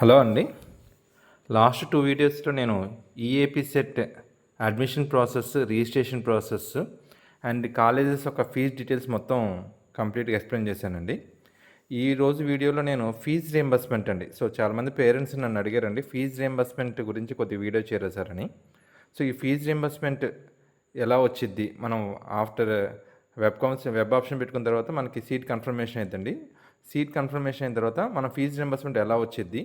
Hello అండి. Last two వీడియోస్లో నేను EAP CET admission process registration process and colleges యొక్క ఫీజు డీటెయిల్స్ మొత్తం కంప్లీట్గా ఎక్స్ప్లెయిన్ చేశానండి. ఈ రోజు వీడియోలో నేను ఫీజ్ రియంబర్స్మెంట్ అండి. సో చాలామంది పేరెంట్స్ నన్ను అడిగారండి ఫీజ్ రియంబర్స్మెంట్ గురించి కొద్ది వీడియో చేరేసారని సో ఈ ఫీజ్ రియంబర్స్మెంట్ ఎలా వచ్చిద్ది? మనం ఆఫ్టర్ వెబ్ కౌన్స్ వెబ్ ఆప్షన్ పెట్టుకున్న తర్వాత మనకి సీట్ కన్ఫర్మేషన్ అవుతుంది సీట్ కన్ఫర్మేషన్ అయిన తర్వాత మన ఫీజు రియంబర్స్మెంట్ ఎలా వచ్చిద్ది?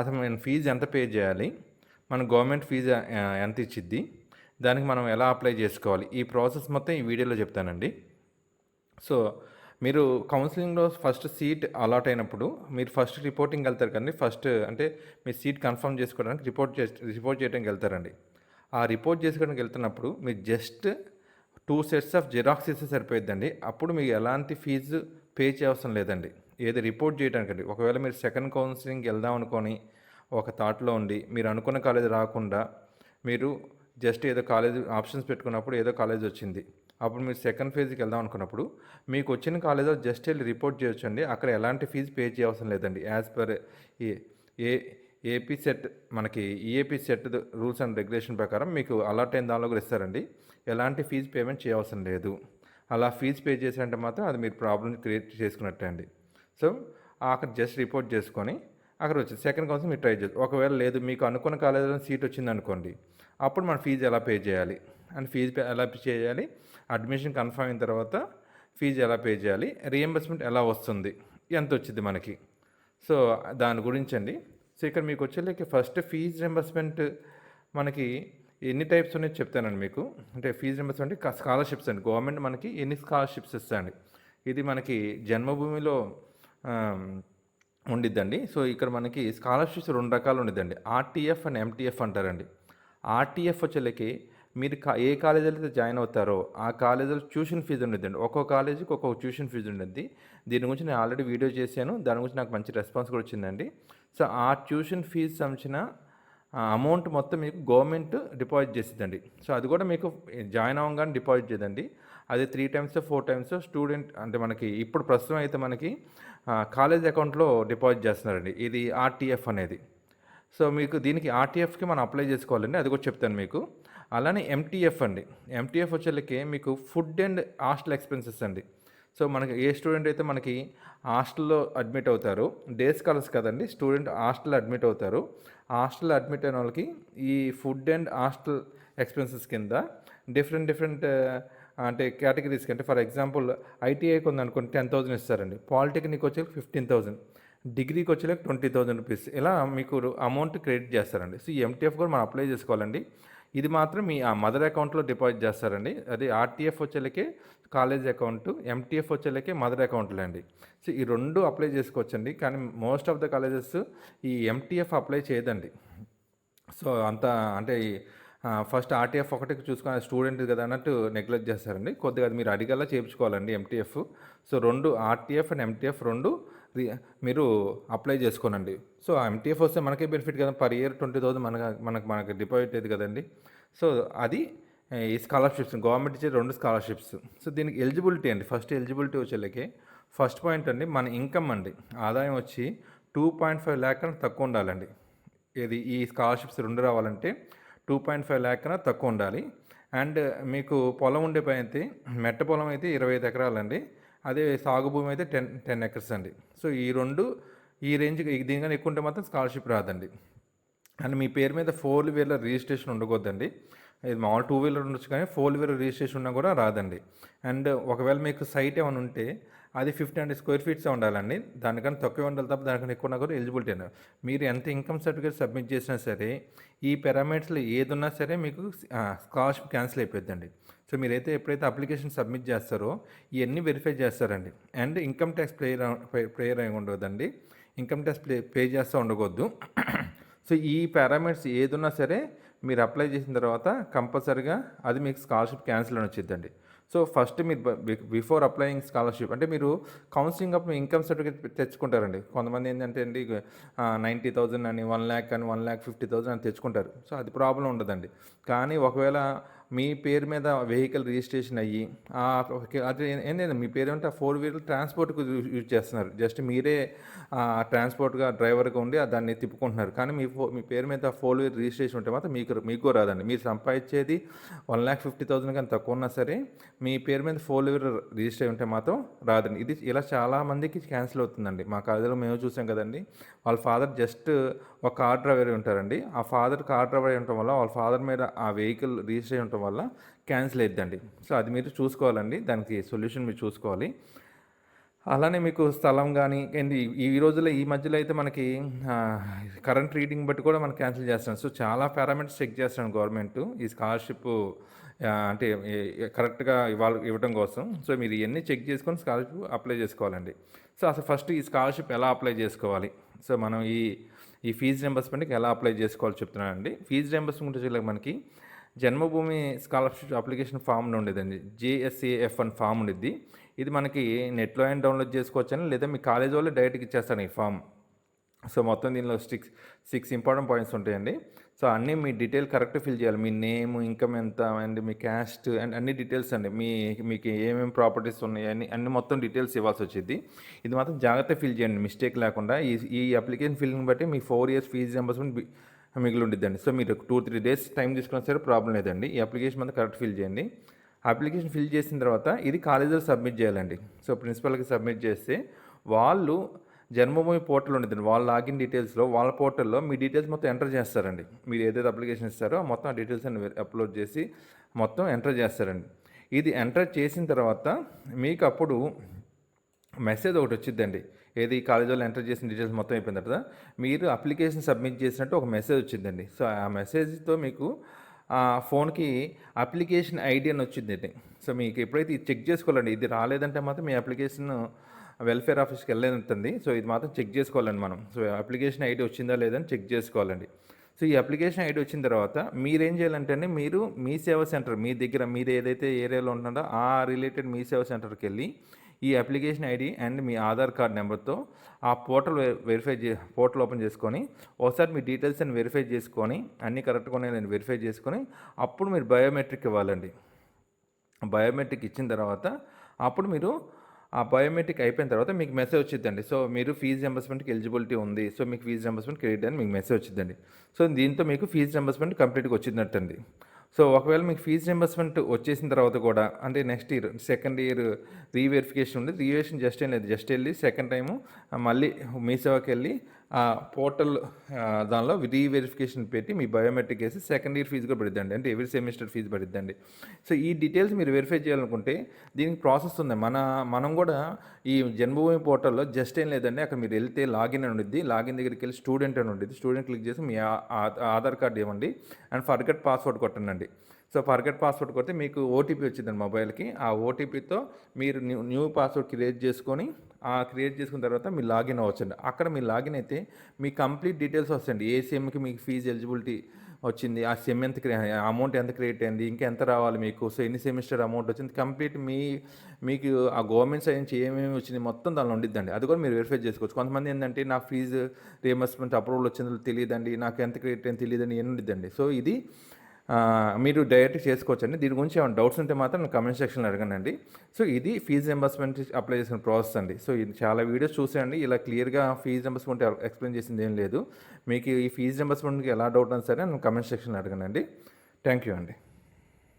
అసలు నేను ఫీజు ఎంత పే చేయాలి? మన గవర్నమెంట్ ఫీజు ఎంత ఇచ్చిద్ది? దానికి మనం ఎలా అప్లై చేసుకోవాలి? ఈ ప్రాసెస్ మొత్తం ఈ వీడియోలో చెప్తానండి. సో మీరు కౌన్సిలింగ్లో ఫస్ట్ సీట్ అలాట్ అయినప్పుడు మీరు ఫస్ట్ రిపోర్టింగ్ వెళ్తారు కానీ ఫస్ట్ అంటే మీ సీట్ కన్ఫర్మ్ చేసుకోవడానికి రిపోర్ట్ చే రిపోర్ట్ చేయడానికి వెళ్తారండి. ఆ రిపోర్ట్ చేసుకోవడానికి వెళ్తున్నప్పుడు మీరు just two sets of xerox ఇస్తే సరిపోయిద్దండి. అప్పుడు మీకు ఎలాంటి ఫీజు పే చేయవసరం లేదండి. ఏది రిపోర్ట్ చేయడానికండి ఒకవేళ మీరు సెకండ్ కౌన్సిలింగ్కి వెళ్దాం అనుకొని ఒక థాట్లో ఉండి మీరు అనుకున్న కాలేజ్ రాకుండా మీరు జస్ట్ ఏదో కాలేజ్ ఆప్షన్స్ పెట్టుకున్నప్పుడు ఏదో కాలేజ్ వచ్చింది. అప్పుడు మీరు సెకండ్ ఫేజ్కి వెళ్దాం అనుకున్నప్పుడు మీకు వచ్చిన కాలేజ్లో జస్ట్ వెళ్ళి రిపోర్ట్ చేయొచ్చండి. అక్కడ ఎలాంటి ఫీజు పే చేయవసరం లేదండి. As per A A AP CET మనకి EAP CET rules and regulation ప్రకారం మీకు అలాట్ అయిన దానిలో కూడా ఇస్తారండి. ఎలాంటి ఫీజు పేమెంట్ చేయవసరం లేదు. అలా ఫీజు పే చేసినట్టు మాత్రం అది మీరు ప్రాబ్లమ్ క్రియేట్ చేసుకున్నట్టే అండి. సో అక్కడ జస్ట్ రిపోర్ట్ చేసుకొని అక్కడ వచ్చి సెకండ్ కౌన్సిల్ మీరు ట్రై చేస్తారు ఒకవేళ లేదు మీకు అనుకున్న కాలేజీలో సీట్ వచ్చింది అనుకోండి అప్పుడు మన ఫీజు ఎలా పే చేయాలి? అండ్ ఫీజు ఎలా పే చేయాలి? అడ్మిషన్ కన్ఫర్మ్ అయిన తర్వాత ఫీజు ఎలా పే చేయాలి? రియంబర్స్మెంట్ ఎలా వస్తుంది? ఎంత వచ్చింది మనకి? సో దాని గురించి అండి. సో ఇక్కడ మీకు వచ్చేళ్ళకి ఫస్ట్ ఫీజు రింబర్స్మెంట్ మనకి ఎన్ని టైప్స్ ఉన్నాయో చెప్తానండి మీకు. అంటే ఫీజు రింబర్స్మెంట్ అంటే స్కాలర్షిప్స్ అండి. గవర్నమెంట్ మనకి ఎన్ని స్కాలర్షిప్స్ ఇస్తాయండి. ఇది మనకి జన్మభూమిలో ఉండిద్దండి. సో ఇక్కడ మనకి స్కాలర్షిప్స్ రెండు రకాలు ఉండిద్దండి. ఆర్టీఎఫ్ అండ్ ఎంటీఎఫ్ అంటారండి. ఆర్టీఎఫ్ వచ్చేలకి మీరు కా ఏ కాలేజీలో అయితే జాయిన్ అవుతారో ఆ కాలేజీలో ట్యూషన్ ఫీజు ఉండేదండి ఒక్కో కాలేజీకి ఒక్కొక్క ట్యూషన్ ఫీజు ఉండేది దీని గురించి నేను ఆల్రెడీ వీడియో చేశాను. దాని గురించి నాకు మంచి రెస్పాన్స్ కూడా వచ్చిందండి. సో ఆ ట్యూషన్ ఫీజు సంబంధించిన అమౌంట్ మొత్తం మీకు గవర్నమెంట్ డిపాజిట్ చేసిద్దండి. సో అది కూడా మీకు జాయిన్ అవ్వగానే డిపాజిట్ చేయదండి అది three times four times student అంటే మనకి ఇప్పుడు ప్రస్తుతం అయితే మనకి కాలేజ్ అకౌంట్లో డిపాజిట్ చేస్తున్నారండి. ఇది ఆర్టీఎఫ్ అనేది. సో మీకు దీనికి ఆర్టీఎఫ్కి మనం అప్లై చేసుకోవాలండి. అది కూడా చెప్తాను మీకు. అలానే ఎంటీఎఫ్ అండి. ఎంటీఎఫ్ వచ్చేళ్ళకి మీకు ఫుడ్ అండ్ హాస్టల్ ఎక్స్పెన్సెస్ అండి. సో మనకి ఏ స్టూడెంట్ అయితే మనకి హాస్టల్లో అడ్మిట్ అవుతారు డే స్కాలర్స్ కదండి స్టూడెంట్ హాస్టల్లో అడ్మిట్ అవుతారు హాస్టల్లో అడ్మిట్ అయిన వాళ్ళకి ఈ ఫుడ్ అండ్ హాస్టల్ ఎక్స్పెన్సెస్ కింద డిఫరెంట్ డిఫరెంట్ అంటే కేటగిరీస్కి అంటే ఫర్ ఎగ్జాంపుల్ ఐటీఐకి ఉందనుకోండి టెన్ థౌసండ్ ఇస్తారండి. పాలిటెక్నిక్ వచ్చేకి ఫిఫ్టీన్ థౌసండ్ డిగ్రీకి వచ్చేలాక ట్వంటీ థౌసండ్ రూపీస్ ఇలా మీకు అమౌంట్ క్రెడిట్ చేస్తారండి. సో ఈ ఎంటీఎఫ్ కూడా మనం అప్లై చేసుకోవాలండి. ఇది మాత్రం మీ ఆ మదర్ అకౌంట్లో డిపాజిట్ చేస్తారండి. అది ఆర్టీఎఫ్ వచ్చేలకే కాలేజ్ అకౌంట్ ఎంటీఎఫ్ వచ్చేలకే మదర్ అకౌంట్లో అండి. సో ఈ రెండు అప్లై చేసుకోవచ్చండి. కానీ మోస్ట్ ఆఫ్ ద కాలేజెస్ ఈ ఎంటీఎఫ్ అప్లై చేయదండి. సో అంత అంటే ఫస్ట్ ఆర్టీఎఫ్ ఒకటి చూసుకుని స్టూడెంట్ కదా అన్నట్టు నెగ్లెక్ట్ చేస్తారండి. కొద్దిగా అది మీరు అడిగేలా చేయించుకోవాలండి ఎంటీఎఫ్ సో రెండు ఆర్టీఎఫ్ అండ్ ఎంటీఎఫ్ రెండు మీరు అప్లై చేసుకోనండి. సో ఎంటీఎఫ్ వస్తే మనకే బెనిఫిట్ కదా. పర్ ఇయర్ ట్వంటీ థౌసండ్ మనకు మనకు మనకు డిపాజిట్ అయ్యేది కదండి. సో అది ఈ స్కాలర్షిప్స్ గవర్నమెంట్ ఇచ్చే రెండు స్కాలర్షిప్స్ సో దీనికి ఎలిజిబిలిటీ అండి. ఫస్ట్ ఎలిజిబిలిటీ వచ్చేళ్ళకి ఫస్ట్ పాయింట్ అండి మన ఇన్కమ్ అండి. ఆదాయం వచ్చి టూ పాయింట్ ఫైవ్ ల్యాక్ కన్నా తక్కువ ఉండాలండి. ఇది ఈ స్కాలర్షిప్స్ రెండు రావాలంటే టూ పాయింట్ ఫైవ్ ల్యాక్ కన్నా తక్కువ ఉండాలి అండ్ మీకు పొలం ఉండే పని అయితే మెట్ట పొలం అయితే ఇరవై ఐదు ఎకరాలండి. అదే సాగు భూమి అయితే టెన్ టెన్ ఎకర్స్ అండి. సో ఈ రెండు ఈ రేంజ్ దీనికన్నా ఎక్కువ ఉంటే మాత్రం స్కాలర్షిప్ రాదండి. అండ్ మీ పేరు మీద ఫోర్ వీలర్ రిజిస్ట్రేషన్ ఉండకూడదండి. ఇది మామూలు టూ వీలర్ ఉండొచ్చు కానీ ఫోర్ వీలర్ రిజిస్ట్రేషన్ ఉన్నా కూడా రాదండి. అండ్ ఒకవేళ మీకు సైట్ ఏమైనా ఉంటే అది ఫిఫ్టీ హండ్రెడ్ స్క్వేర్ ఫీట్స్ ఉండాలండి. దానికన్నా తక్కువ ఉండాలి తప్ప దానికన్నా ఎక్కువ ఉన్నా కూడా ఎలిజిబిలిటీ అండి. మీరు ఎంత ఇన్కమ్ సర్టిఫికేట్ సబ్మిట్ చేసినా సరే ఈ పారామీటర్స్లో ఏది ఉన్నా సరే మీకు స్కాలర్షిప్ క్యాన్సిల్ అయిపోద్దండి సో మీరైతే ఎప్పుడైతే అప్లికేషన్ సబ్మిట్ చేస్తారో ఇవన్నీ వెరిఫై చేస్తారండి. And income tax player player అయి ఉండదండి ఇన్కమ్ ట్యాక్స్ ప్లే పే చేస్తూ ఉండకూడదు. సో ఈ పారామీటర్స్ ఏదున్నా సరే మీరు అప్లై చేసిన తర్వాత కంపల్సరీగా అది మీకు స్కాలర్షిప్ క్యాన్సిల్ అని వచ్చిందండి సో ఫస్ట్ మీరు బిఫోర్ అప్లయింగ్ స్కాలర్షిప్ అంటే మీరు కౌన్సిలింగ్ అప్పుడు ఇన్కమ్ సర్టిఫికేట్ తెచ్చుకుంటారండి. కొంతమంది ఏంటంటే అండి నైంటీ థౌజండ్ అని వన్ ల్యాక్ అని వన్ ల్యాక్ ఫిఫ్టీ థౌజండ్ అని తెచ్చుకుంటారు. సో అది ప్రాబ్లం ఉండదండి. కానీ ఒకవేళ మీ పేరు మీద వెహికల్ రిజిస్ట్రేషన్ అయ్యి ఆ, ఏంటంటే మీ పేరు అంటే ఫోర్ వీలర్ ట్రాన్స్పోర్ట్కి యూజ్ చేస్తున్నారు. జస్ట్ మీరే ట్రాన్స్పోర్ట్గా డ్రైవర్గా ఉండి దాన్ని తిప్పుకుంటున్నారు. కానీ మీ ఫో మీ పేరు మీద ఫోర్ వీలర్ రిజిస్ట్రేషన్ ఉంటే మాత్రం మీకు మీకు రాదండి. మీరు సంపాదించేది వన్ ల్యాక్ ఫిఫ్టీ థౌసండ్ కానీ తక్కువ ఉన్నా సరే మీ పేరు మీద ఫోర్ వీలర్ రిజిస్టర్ ఉంటే మాత్రం రాదండి. ఇది ఇలా చాలామందికి క్యాన్సిల్ అవుతుందండి. మా కాలేజీలో మేము చూసాం కదండి. వాళ్ళ ఫాదర్ జస్ట్ ఒక కార్ డ్రైవర్ ఉంటారండి. ఆ ఫాదర్ కార్ డ్రైవర్ ఉండటం వల్ల వాళ్ళ ఫాదర్ మీద ఆ వెహికల్ రిజిస్టర్ అయి ఉండటం వల్ల క్యాన్సిల్ అయిద్దండి. సో అది మీరు చూసుకోవాలండి. దానికి సొల్యూషన్ మీరు చూసుకోవాలి. అలానే మీకు స్థలం కానీ ఏంటి ఈ ఈ రోజుల్లో ఈ మధ్యలో అయితే మనకి కరెంట్ రీడింగ్ బట్టి కూడా మనం క్యాన్సిల్ చేస్తాం సో చాలా పారామీటర్స్ చెక్ చేస్తాను గవర్నమెంట్ ఈ స్కాలర్షిప్ అంటే కరెక్ట్గా ఇవ్వాలి ఇవ్వడం కోసం. సో మీరు ఇవన్నీ చెక్ చేసుకొని స్కాలర్షిప్ అప్లై చేసుకోవాలండి. సో అసలు ఫస్ట్ ఈ స్కాలర్షిప్ ఎలా అప్లై చేసుకోవాలి? సో మనం ఈ ఈ ఫీజు రింబర్స్మెంట్కి ఎలా అప్లై చేసుకోవాలో చెప్తున్నానండి. ఫీజు రింబర్స్మెంట్ వచ్చేలాగా మనకి జన్మభూమి స్కాలర్షిప్ అప్లికేషన్ ఫామ్ ఉండేదండి. జేఎస్ఏఎఫ్ అని ఫామ్ ఉండిద్ది. ఇది మనకి నెట్లో అయినా డౌన్లోడ్ చేసుకోవచ్చని లేదా మీ కాలేజ్ వాళ్ళు డైరెక్ట్గా ఇచ్చేస్తాను ఈ ఫామ్. సో మొత్తం దీనిలో సిక్స్ సిక్స్ ఇంపార్టెంట్ పాయింట్స్ ఉంటాయండి. సో అన్నీ మీ డీటెయిల్ కరెక్ట్ ఫిల్ చేయాలి. మీ నేమ్ ఇన్కమ్ ఎంత అండ్ మీ క్యాస్ట్ అండ్ అన్ని డీటెయిల్స్ అండి. మీ మీకు ఏమేమి ప్రాపర్టీస్ ఉన్నాయి అన్ని అన్ని మొత్తం డీటెయిల్స్ ఇవ్వాల్సి వచ్చింది. ఇది మాత్రం జాగ్రత్త ఫిల్ చేయండి మిస్టేక్ లేకుండా. ఈ ఈ అప్లికేషన్ ఫిల్ని బట్టి మీ ఫోర్ ఇయర్స్ ఫీజు రియంబర్స్మెంట్ మిగిలి ఉండిద్దండి. సో మీరు టూ త్రీ డేస్ టైం తీసుకున్నా సరే ప్రాబ్లం లేదండి. ఈ అప్లికేషన్ మొత్తం కరెక్ట్ ఫిల్ చేయండి. అప్లికేషన్ ఫిల్ చేసిన తర్వాత ఇది కాలేజీలో సబ్మిట్ చేయాలండి. సో ప్రిన్సిపల్కి సబ్మిట్ చేస్తే వాళ్ళు జన్మభూమి పోర్టల్ ఉండేదండి వాళ్ళ లాగిన్ డీటెయిల్స్లో వాళ్ళ పోర్టల్లో మీ డీటెయిల్స్ మొత్తం ఎంటర్ చేస్తారండి. మీరు ఏదైతే అప్లికేషన్ ఇస్తారో మొత్తం ఆ డీటెయిల్స్ అన్ని అప్లోడ్ చేసి మొత్తం ఎంటర్ చేస్తారండి. ఇది ఎంటర్ చేసిన తర్వాత మీకు అప్పుడు మెసేజ్ ఒకటి వచ్చిందండి ఏది కాలేజీలో ఎంటర్ చేసిన డీటెయిల్స్ మొత్తం అయిపోయిన తర్వాత మీరు అప్లికేషన్ సబ్మిట్ చేసినట్టు ఒక మెసేజ్ వచ్చిందండి. సో ఆ మెసేజ్తో మీకు ఆ ఫోన్కి అప్లికేషన్ ఐడి అని వచ్చిందండి. సో మీకు ఎప్పుడైతే ఇది చెక్ చేసుకోవాలండి ఇది రాలేదంటే మాత్రం మీ అప్లికేషన్ వెల్ఫేర్ ఆఫీస్కి వెళ్ళేది సో ఇది మాత్రం చెక్ చేసుకోవాలండి మనం. సో అప్లికేషన్ ఐడి వచ్చిందా లేదని చెక్ చేసుకోవాలండి. సో ఈ అప్లికేషన్ ఐడి వచ్చిన తర్వాత మీరేం చేయాలంటే మీరు మీ సేవా సెంటర్ మీ దగ్గర మీరు ఏదైతే ఏరియాలో ఉంటుందో ఆ రిలేటెడ్ మీ సేవా సెంటర్కి వెళ్ళి ఈ అప్లికేషన్ ఐడి అండ్ మీ ఆధార్ కార్డ్ నెంబర్తో ఆ పోర్టల్ వెరిఫై చే పోర్టల్ ఓపెన్ చేసుకొని ఒకసారి మీ డీటెయిల్స్ అని వెరిఫై చేసుకొని అన్నీ కరెక్ట్గా ఉన్నాయని వెరిఫై చేసుకొని అప్పుడు మీరు బయోమెట్రిక్ ఇవ్వాలండి. బయోమెట్రిక్ ఇచ్చిన తర్వాత అప్పుడు మీరు ఆ బయోమెట్రిక్ అయిపోయిన తర్వాత మీకు మెసేజ్ వచ్చిందండి సో మీరు ఫీజు రింబర్స్మెంట్కి ఎలిజిబిలిటీ ఉంది. సో మీకు ఫీజు రింబర్స్మెంట్ క్రెడిట్ అని మీకు మెసేజ్ వచ్చిందండి సో దీంతో మీకు ఫీజు రింబర్స్మెంట్ కంప్లీట్గా వచ్చిందంటండి. సో ఒకవేళ మీకు ఫీజు రింబర్స్మెంట్ వచ్చేసిన తర్వాత కూడా అంటే next year second year reverification ఉంది. రీవెరిఫికేషన్ జస్ట్ ఏం లేదు. జస్ట్ వెళ్ళి సెకండ్ టైము మళ్ళీ మీ సేవకి వెళ్ళి ఆ పోర్టల్ దానిలో రీవెరిఫికేషన్ పెట్టి మీ బయోమెట్రిక్ వేసి సెకండ్ ఇయర్ ఫీజు కూడా పడిద్దండి. అంటే ఎవ్రీ సెమిస్టర్ ఫీజు పడిద్దండి. సో ఈ డీటెయిల్స్ మీరు వెరిఫై చేయాలనుకుంటే దీనికి ప్రాసెస్ ఉంది. మన మనం కూడా ఈ జన్మభూమి పోర్టల్లో జస్ట్ ఏం లేదండి. అక్కడ మీరు వెళ్తే లాగిన్ అని ఉండిద్ది. లాగిన్ దగ్గరికి వెళ్ళి స్టూడెంట్ అని ఉండిద్ది. స్టూడెంట్ క్లిక్ చేసి మీ ఆ- ఆధార్ కార్డు ఇవ్వండి. అండ్ ఫర్గట్ పాస్వర్డ్ కొట్టండి సో ఫర్గట్ పాస్వర్డ్ కొడితే మీకు ఓటీపీ వచ్చిందండి మొబైల్కి ఆ ఓటీపీతో మీరు న్యూ న్యూ పాస్వర్డ్ క్రియేట్ చేసుకొని క్రియేట్ చేసుకున్న తర్వాత మీరు లాగిన్ అవ్వచ్చండి. అక్కడ మీరు లాగిన్ అయితే మీ కంప్లీట్ డీటెయిల్స్ వస్తాయండి. ఏ సిమ్కి మీకు ఫీజు ఎలిజిబిలిటీ వచ్చింది ఆ సిమ్ ఎంత అమౌంట్ ఎంత క్రియేట్ అయింది ఇంకా ఎంత రావాలి మీకు సో ఎన్ని సెమిస్టర్ అమౌంట్ వచ్చింది కంప్లీట్ మీ మీకు ఆ గవర్నమెంట్ సైడ్ నుంచి ఏమేమి వచ్చింది మొత్తం దానిలో ఉండిద్దండి. అది కూడా మీరు వెరిఫై చేసుకోవచ్చు. కొంతమంది ఏంటంటే నా ఫీజు రియంబర్స్మెంట్ అప్రూవల్ వచ్చిందో తెలియదండి నాకు ఎంత క్రియేట్ అయింది తెలియదని ఏమి ఉండిద్దండి. సో ఇది మీరు డైరెక్ట్ చేసుకోవచ్చండి. దీని గురించి ఏమైనా డౌట్స్ ఉంటే మాత్రం నేను కమెంట్ సెక్షన్లో అడగనండి. సో ఇది ఫీజు ఎంబర్స్మెంట్ అప్లై చేసిన ప్రాసెస్ అండి. సో ఇది చాలా వీడియోస్ చూసేయండి. ఇలా క్లియర్గా ఫీజు ఎంబర్స్మెంట్ ఎక్స్ప్లెయిన్ చేసింది ఏం లేదు. మీకు ఈ ఫీజు ఎంబర్స్మెంట్కి ఎలా డౌట్ అని సరే నేను కమెంట్ సెక్షన్లో అడగనండి. థ్యాంక్ యూ అండి.